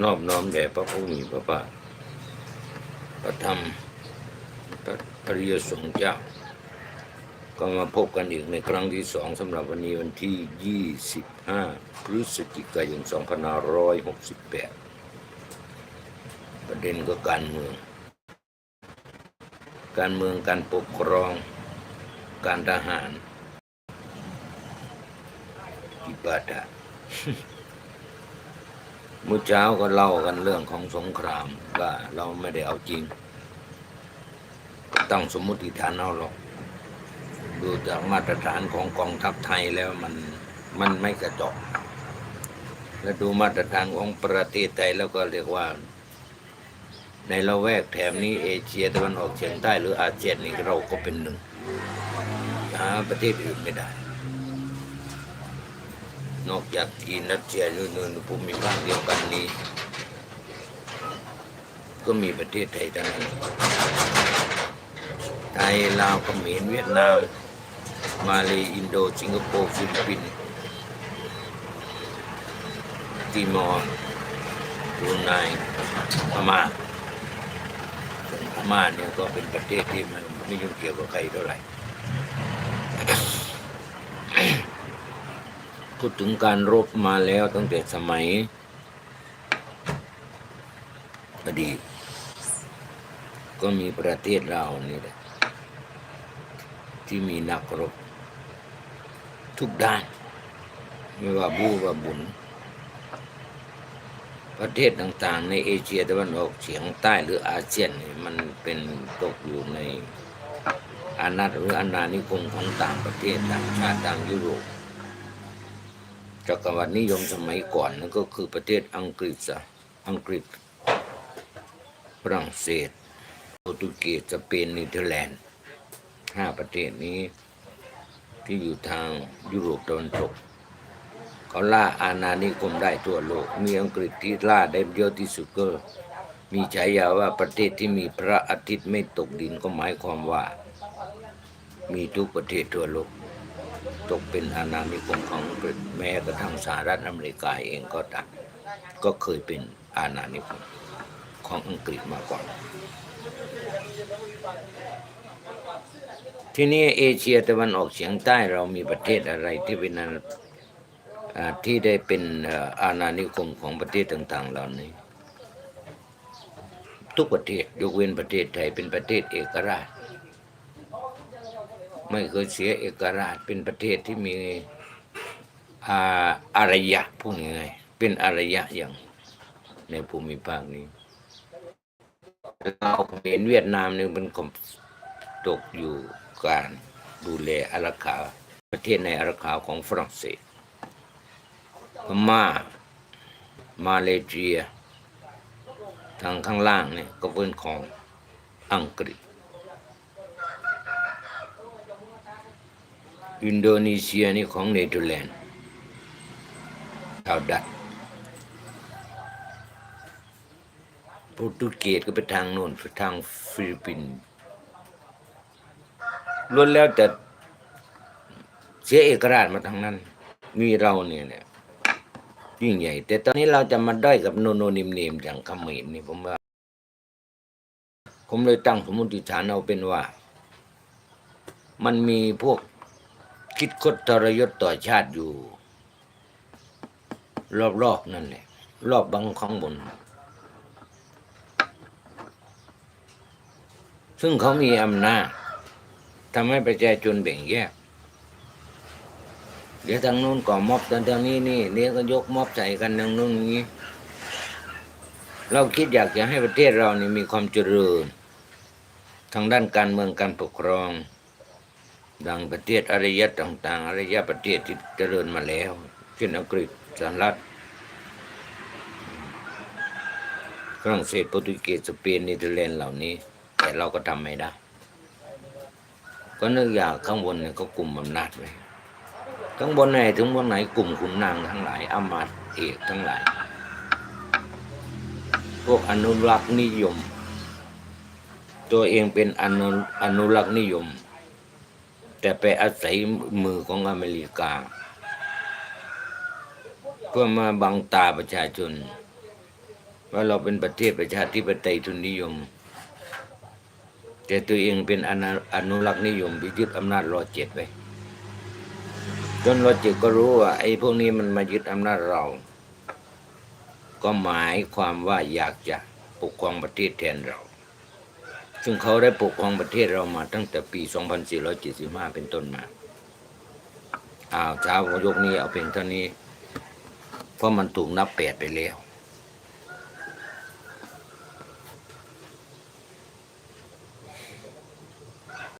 นอบน้อมแด่พระผู้มีพระภาคพระธรรมพระอริยสงฆ์เจ้า ก็มาพบกันอีกในครั้งที่สองสำหรับวันนี้วันที่ 25 พฤศจิกายน 2568 ประเด็นก็การเมือง การเมืองการปกครอง การทหารอิบาดะ เมื่อเช้าก็เล่ากันเรื่องของสงครามว่าเราไม่ได้เอาจริง ตั้งสมมติฐานเอาหรอกดูจากมาตรฐานของกองทัพไทยแล้วมันมันไม่กระจอกและดูมาตรฐานของประเทศไทยแล้วก็เรียกว่า ในละแวกแถบนี้เอเชียตะวันออกเฉียงใต้หรืออาเซียนนี่เราก็เป็นหนึ่งหาประเทศอื่นไม่ได้ นอกจากจีนรัสเซียนู่นๆภูมิภาคเดียวกันนี้ ก็มีประเทศไทยเท่านั้นไทยลาวเขมรเวียดนาม มาเลอินโดสิงคโปร์ฟิลิปปินส์ติมอร์บรูไนพม่าส่วนพม่าเนี่ยก็เป็นประเทศที่มันไม่ยุ่งเกี่ยวกับใครเท่าไหร่ พูดถึงการรบมาแล้วตั้งแต่สมัยอดีตก็มีประเทศเรานี่แหละที่มีนักรบ ทุกด้าน ไม่ว่าบูว่าบุญ ประเทศต่างๆ ในเอเชียตะวันออกเฉียงใต้หรืออาเซียนมันเป็นตกอยู่ในอาณาหรืออาณานิคมของต่างประเทศต่างชาติต่างยุโรป จักรวรรดินิยมสมัยก่อนนั่นก็คือประเทศอังกฤษอะอังกฤษฝรั่งเศสโปรตุเกสสเปนเนเธอร์แลนด์ห้าประเทศนี้ ที่อยู่ทางยุโรปตะวันตกเขาล่าอาณานิคมได้ทั่วโลก มีอังกฤษที่ล่าได้เยอะที่สุดก็มีฉายาว่าประเทศที่มีพระอาทิตย์ไม่ตกดินก็หมายความว่า มีทุกประเทศทั่วโลก ตกเป็นอาณานิคมของอังกฤษแม้กระทั่งสหรัฐอเมริกาเองก็ตามก็เคยเป็นอาณานิคมของอังกฤษมาก่อน ที่นี่เอเชียตะวันออกเฉียงใต้เรามีประเทศอะไรที่เป็นที่ได้เป็นเอ่ออาณานิคมของประเทศต่าง ๆ เหล่านี้ ทุกประเทศยกเว้นประเทศไทยเป็นประเทศเอกราช ไม่เคยเสียเอกราชเป็นประเทศที่มีอาอารยะพูดง่ายเป็นอารยะอย่างในภูมิภาคนี้เราเห็นเวียดนามนี่มันก็ตกอยู่การดูแลอารักขาประเทศในอารักขาของฝรั่งเศสพม่ามาเลเซีย ทางข้างล่างเนี่ยก็เป็นของอังกฤษ อินโดนีเซียนี่ของเนเธอร์แลนด์ชาวดัตช์โปรตุเกสก็ไปทางโน้นทางฟิลิปปินส์ล้วนแล้วแต่เสียเอกราชมาทางนั้น มีเราเนี่ยเนี่ยยิ่งใหญ่ แต่ตอนนี้เราจะมาด้อยกับโนโนนิมเนมอย่างขมรนี่ผมว่า ผมเลยตั้งสมมติฐานเอาเป็นว่า มันมีพวก คิดคดทรยศต่อชาติอยู่ รอบๆนั่นแหละ รอบบังข้างบน ซึ่งเขามีอำนาจทำให้ประชาชนแบ่งแยก เดี๋ยวทางนู้นก่อม็อบทางทางนี้นี่เดี๋ยวก็ยกม็อบใส่กันทางนู้นนี้ เราคิดอยากจะให้ประเทศเรานี่มีความเจริญ ทางด้านการเมืองการปกครอง ดังประเทศอารยะต่าง ๆอารยะประเทศที่เจริญมาแล้วเช่นอังกฤษสหรัฐฝรั่งเศสโปรตุเกสสเปนเนเธอร์แลนด์เหล่านี้ แต่เราก็ทำไม่ได้ ก็นึกอยากข้างบนเนี่ยก็กลุ่มอำนาจไว้ข้างบนไหนถึงบนไหนกลุ่มขุนนางทั้งหลายอามาตย์เอกทั้งหลาย พวกอนุรักษ์นิยม ตัวเองเป็นอนุอนุรักษ์นิยม แต่ไปอาศัยมือของอเมริกา เพื่อมาบังตาประชาชน ว่าเราเป็นประเทศประชาธิปไตยทุนนิยม แต่ตัวเองเป็นอนาอนุรักษ์นิยมไปยึดอำนาจรอเจ็ดไปจนรอเจ็ดก็รู้ว่า ไอ้พวกนี้มันมายึดอำนาจเรา ก็หมายความว่าอยากจะปกครองประเทศแทนเรา ซึ่งเขาได้ปกครองประเทศเรามาตั้งแต่ปี 2475 เป็นต้นมาอ้าวเช้ายกนี้เอาเพียงเท่านี้ เพราะมันถูกนับแปดไปแล้ว